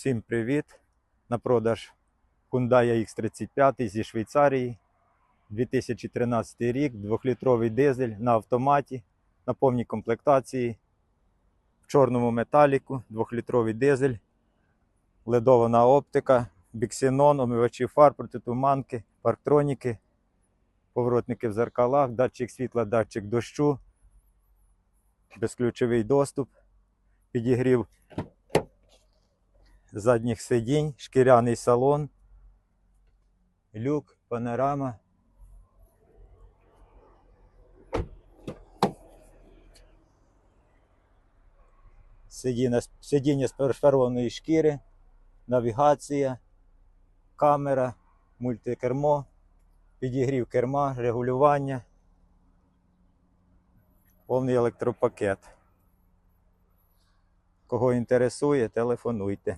Всім привіт! На продаж Hyundai X35 зі Швейцарії. 2013 рік, 2-літровий дизель на автоматі, на повній комплектації, в чорному металіку, 2-літровий дизель, ледована оптика, біксенон, омивачі фар, протитуманки, парктроніки, поворотники в зеркалах, датчик світла, датчик дощу, безключовий доступ, підігрів задніх сидінь, шкіряний салон, люк, панорама. Сидіння, сидіння з перфорованої шкіри, навігація, камера, мультикермо, підігрів керма, регулювання, повний електропакет. Кого інтересує, телефонуйте.